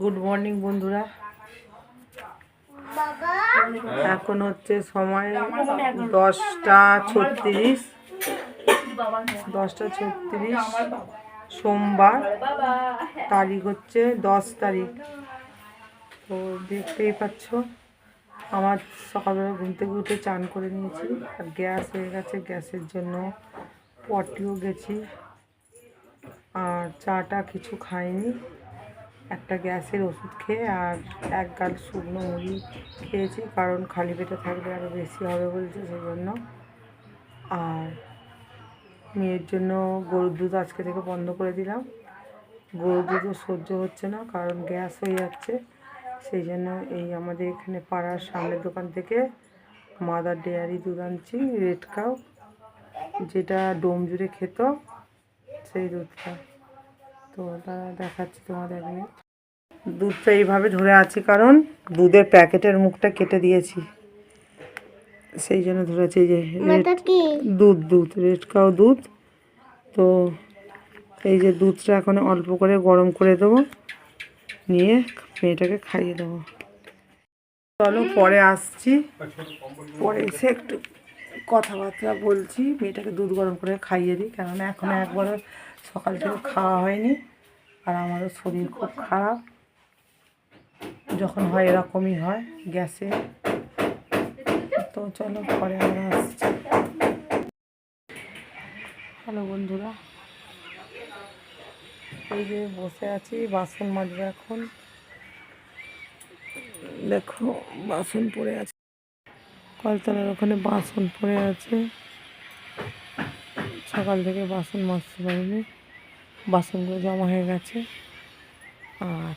Good morning বন্ধুরা। এখন হচ্ছে সময় দশটা ছত্রিশ। দশটা ছত্রিশ। সোমবার। তারিখ হচ্ছে দশ তারিখ। তো দেখতেই পাচ্ছ আমার সকালবেলা ঘুম থেকে উঠে চান করে নিয়েছি। আর গ্যাস হয়ে গেছে গ্যাসের জন্য পটিও গেছি। আর চাটা কিছু খাইনি। একটা গ্যাসের ওষুধ খেয়ে আর এক গাল শুকনো মুড়ি খেয়েছি, কারণ খালি পেটে থাকলে আরও বেশি হবে বলছে সেই জন্য আর মেয়ের জন্য গরুর দুধ আজকে থেকে বন্ধ করে দিলাম। গরুর দুধও সহ্য হচ্ছে না, কারণ গ্যাস হয়ে যাচ্ছে। সেই জন্য এই আমাদের এখানে পাড়ার সামনের দোকান থেকে মাদার ডেয়ারি দুধ আনছি, রেড কাউ, যেটা ডোম জুড়ে খেত, সেই দুধটা। তো ওটা দেখাচ্ছি তোমাদের দুধটা এইভাবে ধরে আছি কারণ দুধের প্যাকেটের মুখটা কেটে দিয়েছি। সেই জন্য ধরেছি এই যে দুধ দুধ রেড কাউ দুধ। তো এই যে দুধটা এখন অল্প করে গরম করে দেবো নিয়ে মেয়েটাকে খাইয়ে দেবো। চলো পরে আসছি। পরে এসে একটু কথাবার্তা বলছি মেয়েটাকে দুধ গরম করে খাইয়ে দিই কেননা এখন একবারও সকাল থেকে খাওয়া হয়নি আর আমারও শরীর খুব খারাপ। যখন হয় এরকমই হয় গ্যাসে। তো চলো পরে আমরা আসছি। হ্যালো বন্ধুরা। এই যে বসে আছি, বাসন মাজবো এখন। দেখো, বাসন পড়ে আছে। কলতলার ওখানে বাসন পড়ে আছে। সকাল থেকে বাসন মাজতে পারিনি। বাসনগুলো জমা হয়ে গেছে। আর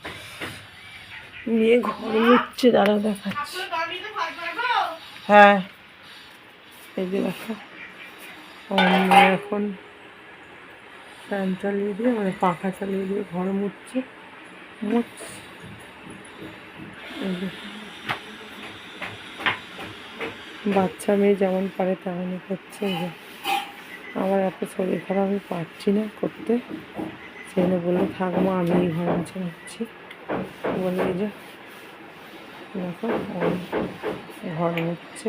নিয়ে ঘর মুচ্ছে দাঁড়া দেখাচ্ছি। হ্যাঁ এই যে দেখো। মেয়ে এখন ফ্যান চালিয়ে দিয়ে মানে পাখা চালিয়ে দিয়ে ঘর মুচ্ছে মুচ্ছে বাচ্চা মেয়ে যেমন পারে তেমনই করছে। আমার এত শরীর খারাপ, আমি পারছি না করতে। সেই জন্য বলল, থাক মা, আমি এই ঘর মুছে নিচ্ছি বলে, এই যে, দেখো ঘর মুচ্ছে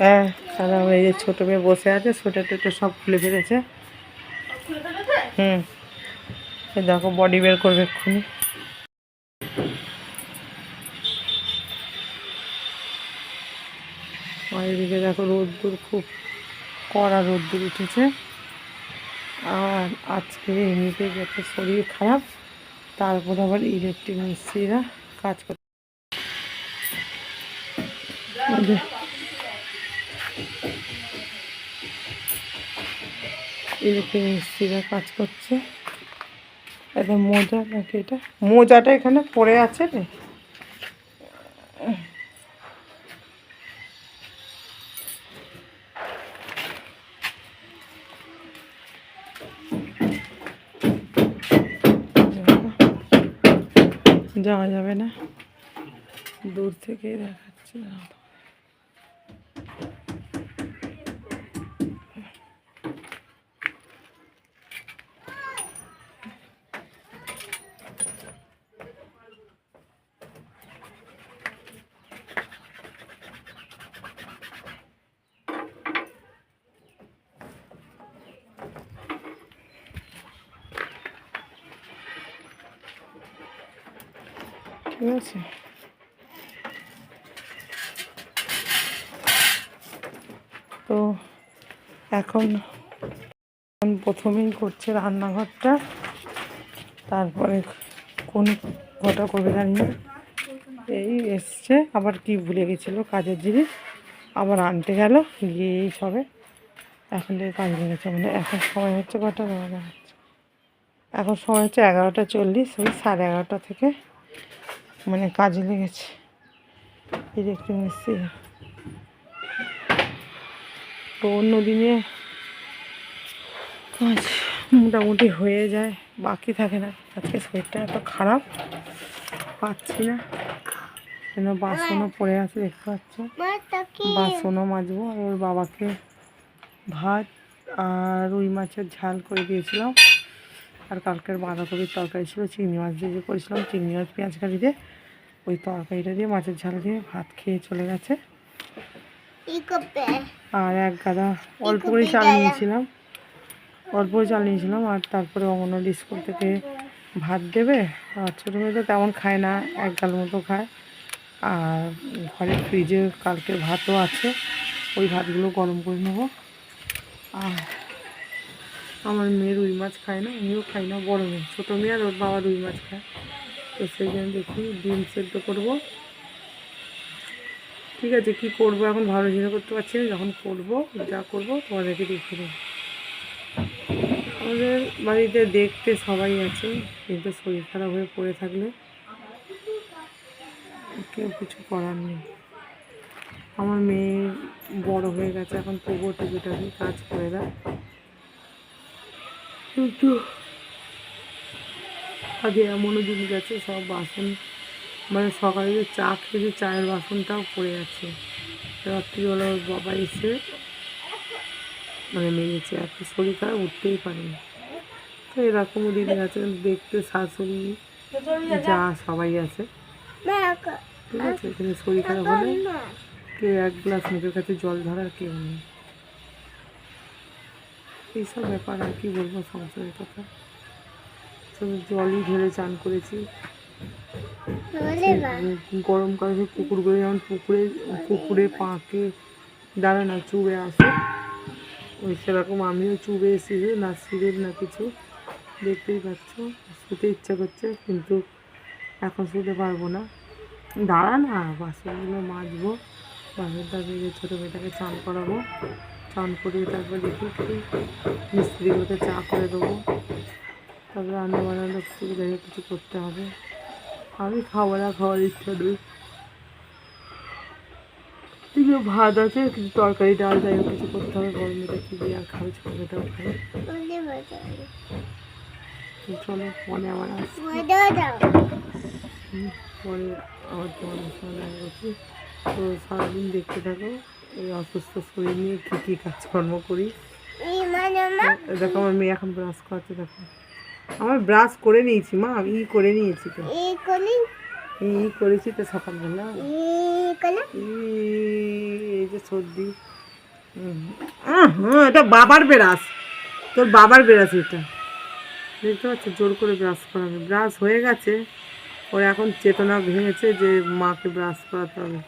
হ্যাঁ আর আমার এই যে ছোটো মেয়ে বসে আছে সোয়েটার টোয়েটার সব খুলে ফেলেছে। হুম দেখো বডি বের করবে এক্ষুনি আর এদিকে দেখো রোদ্দুর, খুব কড়া রোদ্দুর উঠেছে। আর আজকে এমনিতে যত শরীর খারাপ, তারপর আবার ইলেকট্রিক মিস্ত্রিরা কাজ যে ইলেকট্রিক মিস্ত্রিরা কাজ করছে। এটা মোজা নাকি এটা? মোজাটা এখানে পড়ে আছে রে। যাওয়া যাবে না। দূর থেকেই দেখাচ্ছি দাঁড়াও। ঠিক আছে তো এখন প্রথমেই করছে রান্নাঘরটা। তারপরে কোন ঘটা করবে জানি এই এসছে, আবার কি ভুলে গেছিল কাজের জিনিস। আবার আনতে গেল, গিয়ে এই সবে এখন থেকে কাজ লেগেছে মানে এখন সময় হচ্ছে কটা হচ্ছে। এখন সময় হচ্ছে এগারোটা চল্লিশ, ওই সাড়ে এগারোটা থেকে মানে কাজে লেগেছে। ইলেকট্রিক মিস্ত্রি তো অন্য দিনে কাজ মোটামুটি হয়ে যায়, বাকি থাকে না। আজকে শরীরটা এত খারাপ, পাচ্ছি না। এখানে বাসনও পড়ে আছে দেখতে পাচ্ছ? বাসনও মাজবো, আর ওর বাবাকে ভাত আর রুই মাছের ঝাল করে দিয়েছিলাম। আর কালকের বাঁধাকপির তরকারি ছিল, চিংড়ি মাছ দিয়ে যে করেছিলাম, চিংড়ি মাছ, পেঁয়াজ কাটি দিয়ে ওই তরকারিটা দিয়ে মাছের ঝাল দিয়ে ভাত খেয়ে চলে গেছে। আর এক গাদা অল্প করে চাল নিয়েছিলাম। অল্প চাল নিয়েছিলাম আর তারপরে অঙ্গনওয়াড়ি স্কুল থেকে ভাত দেবে। আর ছোটো মেয়ে তো তেমন খায় না এক গাল মতো খায়। আর ঘরে ফ্রিজে কালকের ভাতও আছে ওই ভাতগুলো গরম করে নেব। আর আমার মেয়ে রুই মাছ খায় না আমিও খাই না বড় মেয়ে। ছোটো মেয়ে আর ওর বাবা রুই মাছ খায়। তো সেই জন্য দেখি ডিম সেদ্ধ করব। ঠিক আছে, কি করব এখন? ভালো চিন্তা করতে পারছি না, যখন করব, যা করব, তোমাদেরকে দেখে দেবো। আমাদের বাড়িতে দেখতে সবাই আছে, কিন্তু শরীর খারাপ হয়ে পড়ে থাকলে কেউ কিছু করার নেই। আমার মেয়ে বড় হয়ে গেছে, এখন তবুও টুকিটাকি কাজ করে দেয় কিন্তু আগে এমনও দিন গেছে সব বাসন মানে সকালে যে চা খেয়ে চায়ের বাসনটাও পড়ে আছে। রাত্রিবেলা ওর বাবা এসে মানে মেরেছে এত শরীর খারাপ উঠতেই পারেনি। তো এরকমও দিন আছে দেখতে শাশুড়ি যা সবাই আছে। ঠিক আছে কিন্তু শরীর খারাপ হলে কেউ এক গ্লাস মুখের কাছে জল ধরার কেউ নেই। এইসব ব্যাপার আর কি বলব সংসারের কথা। শুধু জলই ঢেলে চান করেছি। গরমকালে সেই কুকুরগুলো যেমন পুকুরে পুকুরে পাঁকে দাঁড়ায় না চুবে আসে ওই সেরকম আমিও চুবে এসেছি না সিরেপ না কিছু। দেখতেই পাচ্ছ শুতে ইচ্ছা করছে কিন্তু এখন শুতে পারব না। দাঁড়া না বাসনগুলো মাজবো বাসনটা ভেজে ছোটো মেয়েটাকে চান করাবো। চান করিয়ে তারপর দেখি একটু মিস্ত্রিগুলোকে চা করে দেবো। তারপরে রান্না বান্না কিছু কিছু করতে হবে। আমি খাব না খাওয়ার ইচ্ছা নেই। কিছু ভাত আছে কিছু তরকারি ডাল যাই হোক কিছু করতে হবে গরমে কি দিয়ে আর খাবে ছোটো মেয়েটাও খাবে চলো মনে আমার আসছে। পরে আবার তোমাদের সঙ্গে দেখা করছি। তো সারাদিন দেখতে থাকো এই অসুস্থ শরীর নিয়ে কী কী কাজকর্ম করি। দেখো আমার মেয়ে এখন ব্রাশ করাচ্ছে দেখো। আমার ব্রাশ করে নিয়েছি মা আমি ই করে নিয়েছি তো। ই করেছি তো সকালবেলা ই, এই যে সর্দি। হুম, এটা বাবার ব্রাশ তোর বাবার ব্রাশ এটা। দেখতে পাচ্ছ জোর করে ব্রাশ করাবে ব্রাশ হয়ে গেছে। ওর এখন চেতনা ভেঙেছে যে মাকে ব্রাশ করাতে হবে।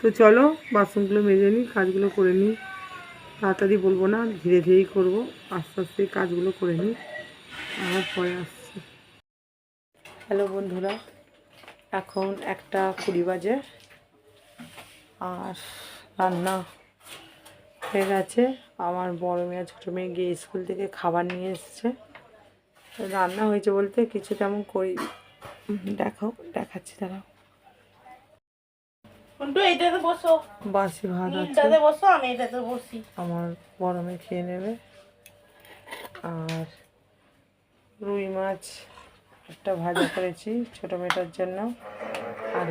তো চলো বাসনগুলো মেজে নিই কাজগুলো করে নিই। তাড়াতাড়ি বলব না, ধীরে ধীরেই করব। আস্তে আস্তে কাজগুলো করে নিই আমার পরে আসছি। হ্যালো বন্ধুরা, এখন একটা কুড়ি বাজে, আর রান্না হয়ে গেছে। আমার বড় মেয়ে ছোটো মেয়ে গিয়ে স্কুল থেকে খাবার নিয়ে এসছে। রান্না হয়েছে বলতে কিছু তেমন করি দেখো দেখাচ্ছি, দাঁড়াও। এইটাতে বসো। বাসি ভাত আছে। এইটাতে বসো আমি এটাতে বসি। আমার বড় মেয়ে খেয়ে নেবে। আর রুই মাছ একটা ভাজা করেছি ছোটো মেয়েটার জন্য। আর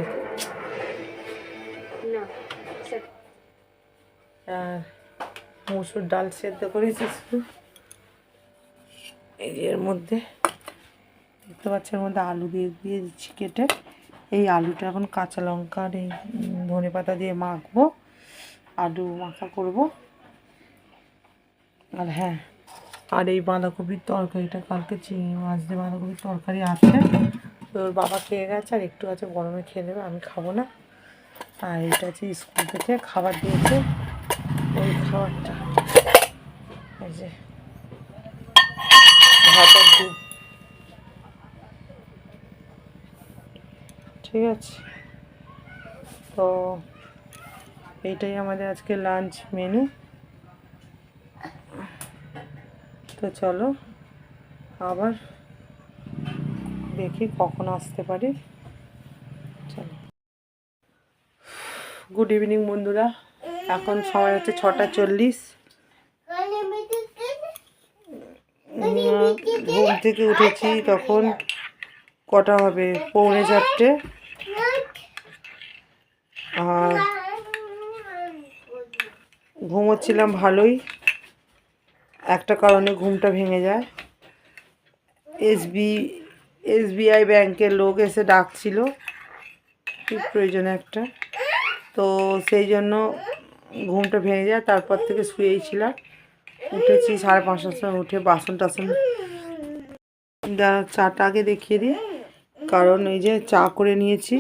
আর মুসুর ডাল সেদ্ধ করেছি শুধু। এই এর মধ্যে দেখতে পাচ্ছি এর মধ্যে আলু দিয়ে দিয়ে দিচ্ছি কেটে। এই আলুটা এখন কাঁচা লঙ্কা আর এই ধনে পাতা দিয়ে মাখবো, আলু মাখা করব। আর হ্যাঁ আর এই বাঁধাকপির তরকারিটা, কালকে চিংড়ি মাছ দিয়ে বাঁধাকপির তরকারি আছে। তো ওর বাবা খেয়ে গেছে আর একটু আছে, গরমে খেয়ে নেবে, আমি খাব না। আর এটা হচ্ছে স্কুল থেকে খাবার দিয়েছে, ওই খাবারটা। এই যে ভাত আর দুধ। ঠিক আছে। তো এইটাই আমাদের আজকে লাঞ্চ মেনু তো চলো, আবার দেখি কখন আসতে পারি। চলো। গুড ইভিনিং বন্ধুরা, এখন সময় হচ্ছে ছটা চল্লিশ। ঘুম থেকে উঠেছি তখন কটা হবে? পৌনে চারটে। আর ঘুমোচ্ছিলাম ভালোই। একটা কারণে ঘুমটা ভেঙে যায়। এসবি এসবিআই ব্যাংকের লোক এসে ডাকছিল। কি প্রয়োজনে একটা। তো সেই জন্য ঘুমটা ভেঙে যায়। তারপর থেকে শুয়েই ছিলাম উঠেছি সাড়ে পাঁচটার সময়। উঠে বাসন টাসন চাটা আগে দেখিয়ে দিই কারণ এই যে চা করে নিয়েছি।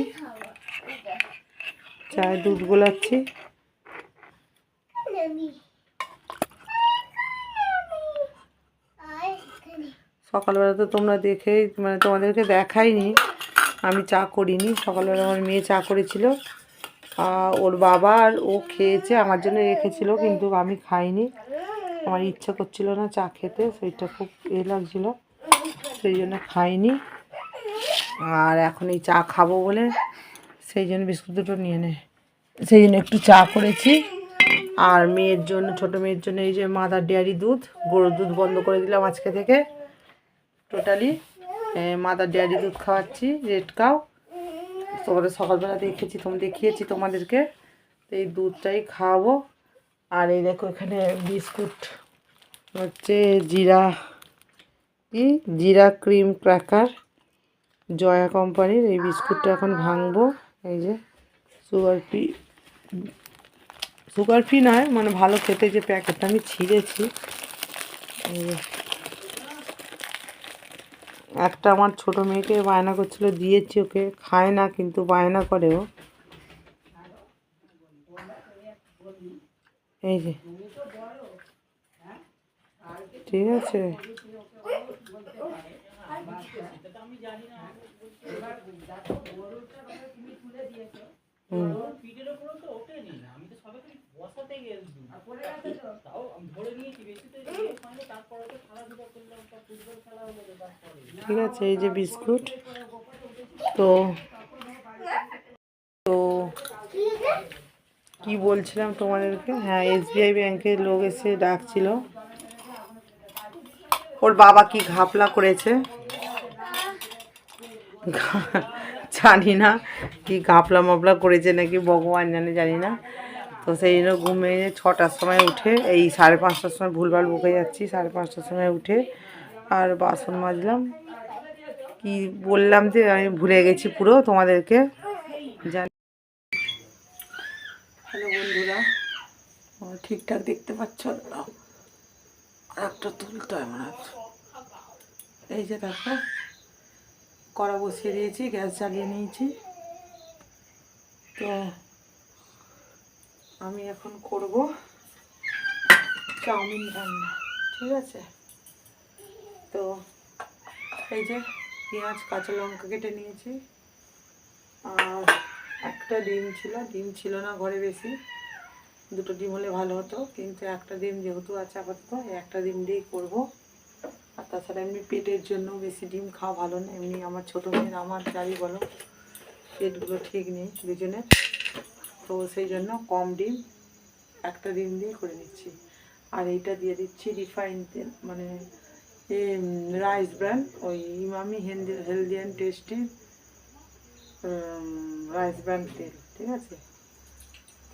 চায়ে দুধ গোলাচ্ছি। সকালবেলা তো তোমরা দেখে মানে তোমাদেরকে দেখাইনি। আমি চা করিনি। সকালবেলা আমার মেয়ে চা করেছিল। ওর বাবা আর ও খেয়েছে, আমার জন্য রেখেছিল, কিন্তু আমি খাইনি। আমার ইচ্ছা করছিল না চা খেতে, সেইটা খুব এ লাগছিল, সেই জন্য খাইনি। আর এখন এই চা খাব বলে সেই জন্য বিস্কুট দুটো নিয়ে নে। সেই জন্য একটু চা করেছি। আর মেয়ের জন্য, ছোট মেয়ের জন্য এই যে মাদার ডেয়ারি দুধ, গরুর দুধ বন্ধ করে দিলাম আজকে থেকে। টোটালি মাদার ডেয়ারি দুধ খাওয়াচ্ছি রেড কাউ তোমাদের সকালবেলা দেখেছি তোমার দেখিয়েছি তোমাদেরকে। তো এই দুধটাই খাওয়াবো। আর এই দেখো এখানে বিস্কুট হচ্ছে জিরা। কি? জিরা ক্রিম ক্র্যাকার। জয়া কোম্পানির এই বিস্কুটটা এখন ভাঙবো। এই যে, সুগার ফ্রি সুগার ফ্রি নয় মানে ভালো খেতে যে প্যাকেটটা আমি ছিঁড়েছি। একটা আমার ছোট মেয়েকে বায়না করছিল, দিয়েছি ওকে, খায় না কিন্তু বায়না করে ও। এই যে, ঠিক আছে? ঠিক আছে, এই যে বিস্কুট। তো তো কি বলছিলাম তোমাদেরকে? হ্যাঁ এসবিআই ব্যাংকের লোক এসে ডাকছিল। ওর বাবা কি ঘাপলা করেছে? জানি না, কি ঘাপলা মাপলা করেছে নাকি ভগবান জানে, জানি না। তো সেই জন্য ঘুমে ছটার সময় উঠে, এই সাড়ে পাঁচটার সময় ভুলভাল বকে যাচ্ছি, সাড়ে পাঁচটার সময় উঠে আর বাসন মাজলাম। কি বললাম যে, আমি ভুলে গেছি পুরো তোমাদেরকে। জানি হ্যালো বন্ধুরা ঠিকঠাক দেখতে পাচ্ছ? একটা তুলতে হয় মনে হচ্ছে এই যে দেখো, কড়া বসিয়ে দিয়েছি, গ্যাস জ্বালিয়ে নিয়েছি। তো আমি এখন করব চাউমিন রান্না, ঠিক আছে? তো এই যে পেঁয়াজ, কাঁচা লঙ্কা কেটে নিয়েছি। আর একটা ডিম ছিল ডিম ছিল না ঘরে বেশি। দুটো ডিম হলে ভালো হতো, কিন্তু একটা ডিম যেহেতু আছে আপাতত, একটা ডিম দিয়েই করব। আর তাছাড়া এমনি পেটের জন্য বেশি ডিম খাওয়া ভালো না, এমনি আমার ছোটো মেয়ের, আমার যাই বলো, পেটগুলো ঠিক নেই দুজনের। তো সেই জন্য কম ডিম, একটা ডিম দিয়ে করে নিচ্ছি। আর এইটা দিয়ে দিচ্ছি রিফাইন তেল মানে রাইস ব্র্যান্ড ওই Emami healthy healthy and tasty rice bran তেল, ঠিক আছে?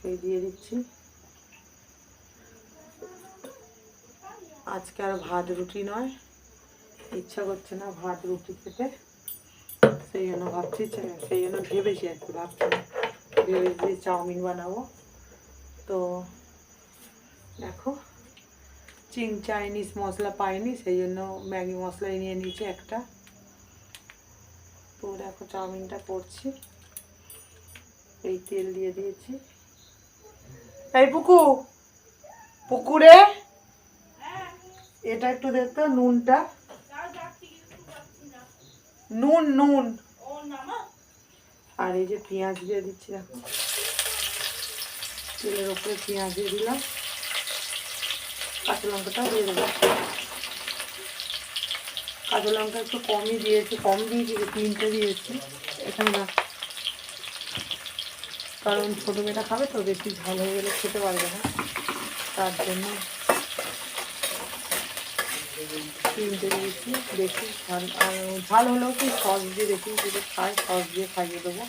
এই দিয়ে দিচ্ছি। আজকে আর ভাত রুটি নয়। ইচ্ছা করছে না ভাত রুটি খেতে। সেই জন্য ভাবছি সেই জন্য ভেবেছি আর কি, ভাবছি ভেবেছি চাউমিন বানাবো। তো দেখো, চিং চাইনিজ মশলা পাইনি, সেই জন্য ম্যাগি মশলাই নিয়ে নিয়েছি একটা। তো দেখো চাউমিনটা করছি। এই তেল দিয়ে দিয়েছি। এই পুকু, পুকুরে এটা একটু দেখতো, নুনটা। নুন নুন। আর এই যে পেঁয়াজ দিয়ে দিচ্ছি, দেখো। তেলের ওপরে পেঁয়াজ দিয়ে দিলাম। কাঁচা লঙ্কাটাও দিয়ে দেবো। কাঁচা লঙ্কা একটু কমই দিয়েছি, কম দিয়েছি তিনটে দিয়েছি। এখানে না। কারণ ছোটো মেয়েটা খাবে তো, বেশি ঝাল হয়ে গেলে খেতে পারবে না। তার জন্য তিনটে দিয়েছি দেখি ঝাল, আর ঝাল হলেও কি সস দিয়ে দেখি যদি খাই, সস দিয়ে খাইয়ে দেবো।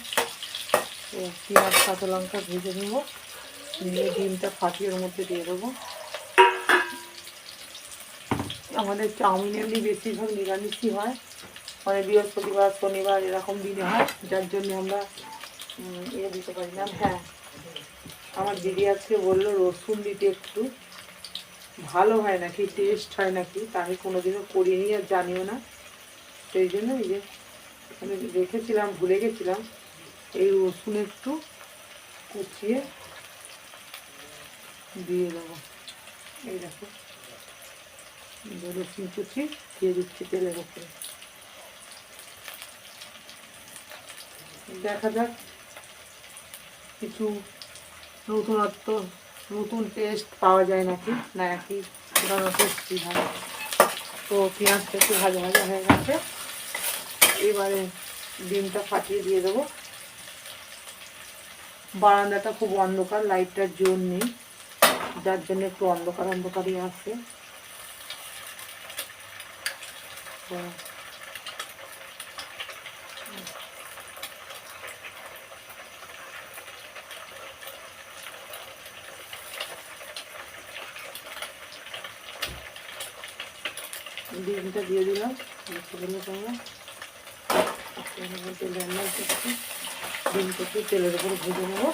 পেঁয়াজ, কাঁচা লঙ্কা ভেজে নেব। নিয়ে ডিমটা ফাটিয়ে ওর মধ্যে দিয়ে দেবো। আমাদের চাউমিন এমনি বেশিরভাগ নিরামিষই হয়। মানে বৃহস্পতিবার, শনিবার এরকম দিনে হয়, যার জন্য আমরা ইয়ে দিতে পারি না। হ্যাঁ আমার দিদি আজকে বলল রসুন দিতে একটু। ভালো হয় নাকি টেস্ট হয় নাকি, তা আমি কোনোদিনও করিনি আর জানিও না। সেই জন্য এই যে আমি রেখেছিলাম, ভুলে গেছিলাম, এই রসুন একটু কুচিয়ে দিয়ে দেবো। এই দেখো, রসুন কুচি দিয়ে দিচ্ছি তেলের উপরে। দেখা যাক কিছু নতুনত্ব নতুন টেস্ট পাওয়া যায় নাকি? না একই পুরানো টেস্টই হয়? তো পেঁয়াজটা একটু ভাজা ভাজা হয়ে গেছে। এবারে ডিমটা ফাটিয়ে দিয়ে দেবো। বারান্দাটা খুব অন্ধকার লাইটটার জোর নেই। যার জন্য একটু অন্ধকার অন্ধকারই আছে। তো ডিমটা দিয়ে দিলাম। তোমরা তেলের মধ্যে রান্না করছি। ডিমটা একটু তেলের উপরে ভেজে নেব।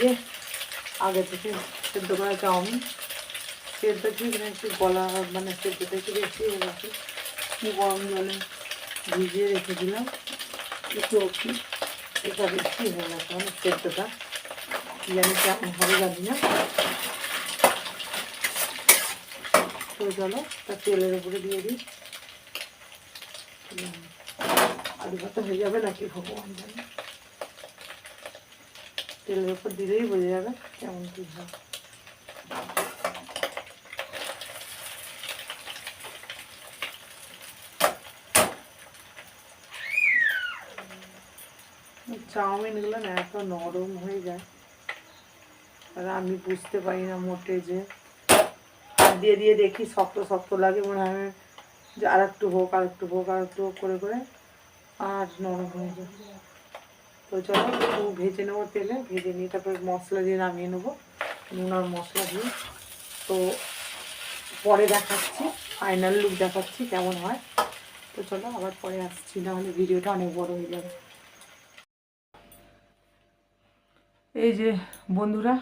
যে আগে থেকে সেদ্ধ করা চাউমিন। সেদ্ধ ঠিক না একটু গলা মানে সেদ্ধটা একটু বেশি হয়ে গেছে। গরম জলে ভিজিয়ে রেখে দিলাম। একটু একটু এটা বেশি হয়ে গেছে মানে সেদ্ধটা। জানি কেমন হবে জানি না। তো চলো, তা তেলের উপরে দিয়ে দিই। আলু ভাত হয়ে যাবে নাকি ভগবান জানে। তেলের উপর দিলেই বোঝা যাবে কেমন কী হয়। চাউমিনগুলো না এত নরম হয়ে যায়। আর আমি বুঝতে পারি না মোটে যে। হাত দিয়ে দিয়ে দেখি শক্ত শক্ত লাগে, মনে হয় যে আর একটু হোক আর একটু হোক আর একটু হোক করে করে আর নরম হয়ে যায়। তো চলো ভেজে নেব তেলে, ভেজে নিয়ে তারপরে মশলা দিয়ে নামিয়ে নেব। নুন আর মশলা দিয়ে। তো পরে দেখাচ্ছি ফাইনাল লুক দেখাচ্ছি কেমন হয়। তো চলো, আবার পরে আসছি, নাহলে ভিডিওটা অনেক বড় হয়ে যাবে। এই যে বন্ধুরা,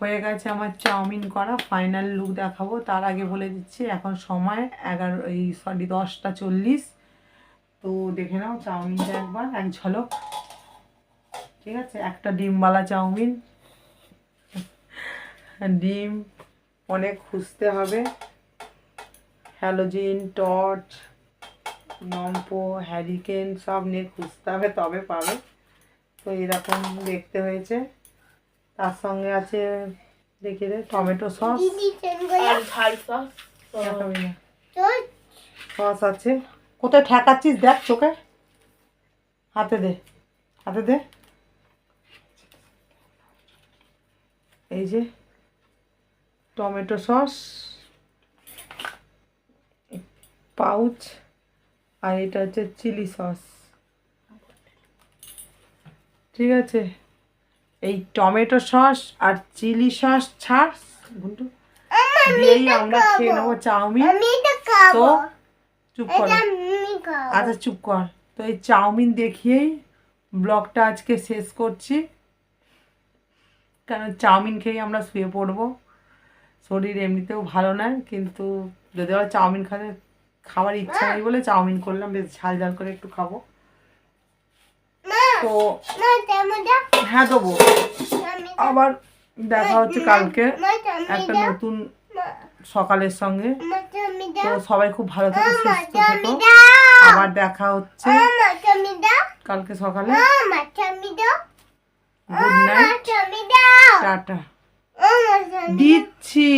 হয়ে গেছে আমার চাউমিন করা ফাইনাল লুক দেখাবো। তার আগে বলে দিচ্ছি, এখন সময় এগারো, এই সরি দশটা চল্লিশ। তো দেখে নাও চাউমিনটা একবার, এক ঝলক। ঠিক আছে? একটা ডিমওয়ালা চাউমিন। ডিম অনেক খুঁজতে হবে। হ্যালোজিন, টর্চ, নম্পো, হ্যারিকেন সব নিয়ে খুঁজতে হবে, তবে পাবে তো এরকম দেখতে হয়েছে। তার সঙ্গে আছে দেখি রে টমেটো সস। আর ঝাল সস। সস আছে। কোথায় ঠেকাচ্ছিস দেখ চোখে। হাতে দে হাতে দে। এই যে টমেটো সস পাউচ আর এটা হচ্ছে চিলি সস। ঠিক আছে। এই টমেটো সস আর চিলি সস ছাড়। ঘুন্টু দিয়েই আমরা খেয়ে নেব চাউমিন। তো চুপ করো। আচ্ছা চুপ কর। তো এই চাউমিন দেখিয়েই ব্লগটা আজকে শেষ করছি। কারণ চাউমিন খেয়েই আমরা শুয়ে পড়ব। শরীর এমনিতেও ভালো নয় কিন্তু যদি আবার চাউমিন খাতে খাবার ইচ্ছা নেই বলে চাউমিন করলাম বেশ ঝাল ঝাল করে একটু খাব। তো হ্যাঁ দেবো। আবার দেখা হচ্ছে কালকে একটা নতুন সকালের সঙ্গে। তো সবাই খুব ভালো থেকো সুস্থ থেকো। আবার দেখা হচ্ছে কালকে সকালে। Good night tata. দিচ্ছি।